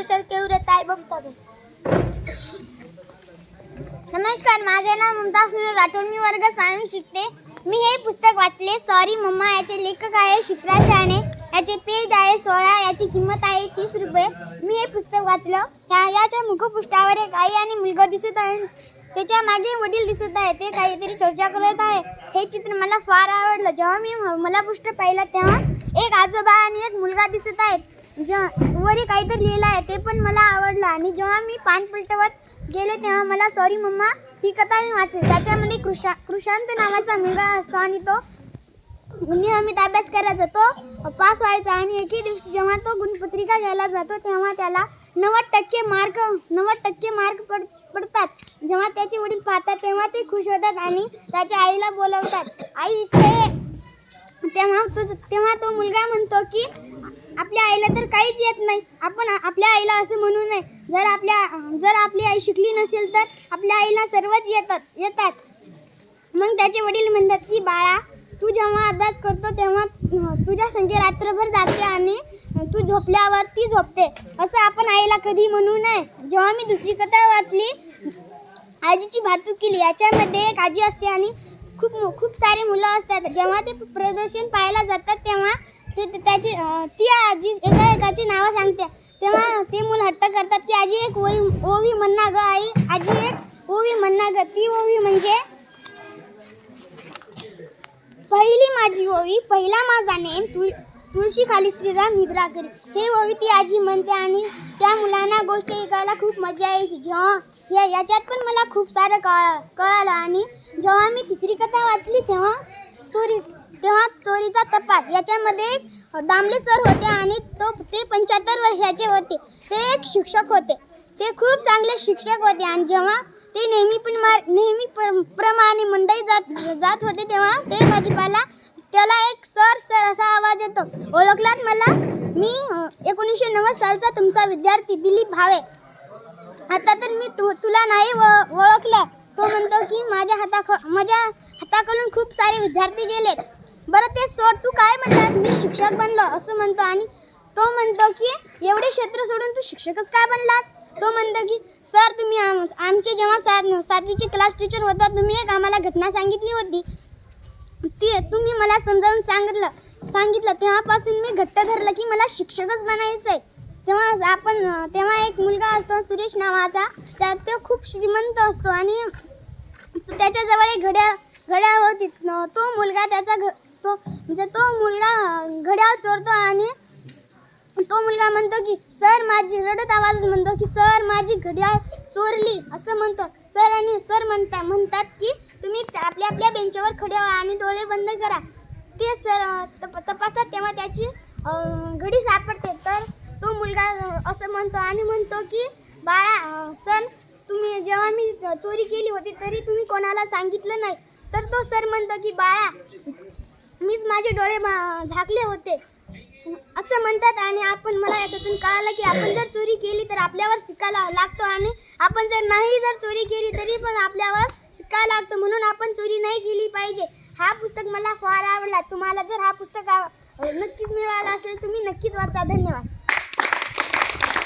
प्रसार केवढे ताई बघतात नमस्कार माझे नाव मुमताज सुनील राठोड. मी वर्ग सहावी शिकते. मी हे पुस्तक वाचले. सॉरी मम्मा याचे लेखक आहे शिप्रा शहाणे. याचे पेज आहे सोळा याची किंमत आहे तीस रुपये. मी हे पुस्तक वाचलं. ह्या याच्या मुखपृष्ठावर एक आई आणि मुलगा दिसत आहे त्याच्यामागे वडील दिसत आहे ते काहीतरी चर्चा करत आहे हे चित्र मला फार आवडलं. जेव्हा मी मला पुस्तक पाहिलं तेव्हा एक आजोबा आणि एक मुलगा दिसत आहेत. जेव्हा वरी काहीतरी लिहिलं आहे ते पण मला आवडलं. आणि जेव्हा मी पान पलटवत गेले तेव्हा मला सॉरी मम्मा ही कथा मी वाचली. त्याच्यामध्ये कृषा कृषांत नावाचा मुलगा असतो आणि तो नियमित अभ्यास करायचा. तो पास व्हायचा आणि एके दिवशी जेव्हा तो गुणपत्रिका घ्यायला जातो तेव्हा त्याला नव्वद टक्के मार्क नव्वद टक्के मार्क पड पडतात. जेव्हा त्याचे वडील पाहतात तेव्हा ते खुश होतात आणि त्याच्या आईला बोलवतात. आई इथे तेव्हा तो तेव्हा तो मुलगा म्हणतो की आपल्या आईला तर काहीच येत नाही. आपण आपल्या आईला असं म्हणू नये. जर आपल्या जर आपली आई शिकली नसेल तर आपल्या आईला सर्वच येतात येतात. मग त्याचे वडील म्हणतात की बाळा तू जेव्हा अभ्यास करतो तेव्हा तुझ्या संगे रात्रभर जाते आणि तू झोपल्यावर ती झोपते. असं आपण आईला कधी म्हणू नये. जेव्हा मी दुसरी कथा वाचली आजीची भातूक केली याच्यामध्ये एक आजी असते आणि खूप खूप सारे मुलं असतात. जेव्हा ते प्रदर्शन पाहायला जातात तेव्हा ते त्याची ती आजी एका एकाची नावं सांगते. तेव्हा ते मुलं हट्ट करतात की आजी एक ओवी ओवी म्हणना ग आई. आजी एक ओवी म्हणना ग. ती ओवी म्हणजे पहिली माझी ओवी पहिला माझा नेम तुळ तुळशी खाली श्रीराम निद्रा करी. हे ओवी ती आजी म्हणते आणि त्या मुलांना गोष्ट ऐकायला खूप मजा यायची. जेव्हा या याच्यात पण मला खूप सारं कळ कळालं आणि जेव्हा मी तिसरी कथा वाचली तेव्हा चोरी तेव्हा चोरीचा तपास. याच्यामध्ये दामले सर होते आणि तो ते पंच्याहत्तर वर्षाचे होते. ते एक शिक्षक होते. ते खूप चांगले शिक्षक होते आणि जेव्हा ते नेहमी पण मार नेहमी प्र- प्रमाणे मंडई जात जात होते तेव्हा ते भाजीपाला त्याला एक सर सर असा आवाज येतो. ओळखलात मला? मी एकोणीसशे नव्वद सालचा तुमचा विद्यार्थी दिलीप भावे. आता तर मी तु तुला नाही व- ओळखलं. तो म्हणतो की माझ्या हाता माझ्या हाताकडून खूप सारे विद्यार्थी गेलेत. बरं ते सोड. तू काय म्हणलास? मी शिक्षक बनलो असं म्हणतो. आणि तो म्हणतो की एवढे क्षेत्र सोडून तू शिक्षकच काय बनलास? तो म्हणतो की सर तुम्ही आम आमचे जेव्हा सात सातवीचे क्लास टीचर होता तुम्ही एक आम्हाला घटना सांगितली होती. ती तुम्ही मला समजावून सांगितलं सांगितलं. तेव्हापासून मी घट्ट धरलं की मला शिक्षकच बनायचं आहे तेव्हा आपण तेव्हा एक मुलगा असतो सुरेश नावाचा. त्या तो खूप श्रीमंत असतो. आणि त्याच्याजवळ एक घड्याळ घड्याळ होती. तो मुलगा त्याचा घ तो म्हणजे तो मुलगा घड्याळ चोरतो आणि तो मुलगा म्हणतो की सर माझी रडत आवाज म्हणतो की सर माझी घड्याळ चोरली. असं म्हणतो. सर आणि सर म्हणता म्हणतात की तुम्ही आपल्या आपल्या बेंचवर खडे व्हा आणि डोळे बंद करा. ते सर तप तपासतात तेव्हा त्याची घडी सापडते. तर तो मुलगा असं म्हणतो आणि म्हणतो की बाळा सर तुम्ही जेव्हा मी चोरी केली होती तरी तुम्ही कोणाला सांगितलं नाही. तर तो सर म्हणतो की बाळा माझे डोळे झाकले होते. असं म्हणतात आणि आपण मला याच्यातून कळालं की आपण जर चोरी केली तर आपल्यावर शिक्का लागतो आणि आपण जर नाही जर चोरी केली तरी पण आपल्यावर शिक्का लागतो. म्हणून आपण चोरी नाही केली पाहिजे. हा पुस्तक मला फार आवडला. तुम्हाला जर हा पुस्तक नक्कीच मिळाला असेल तुम्ही नक्कीच वाचा. धन्यवाद.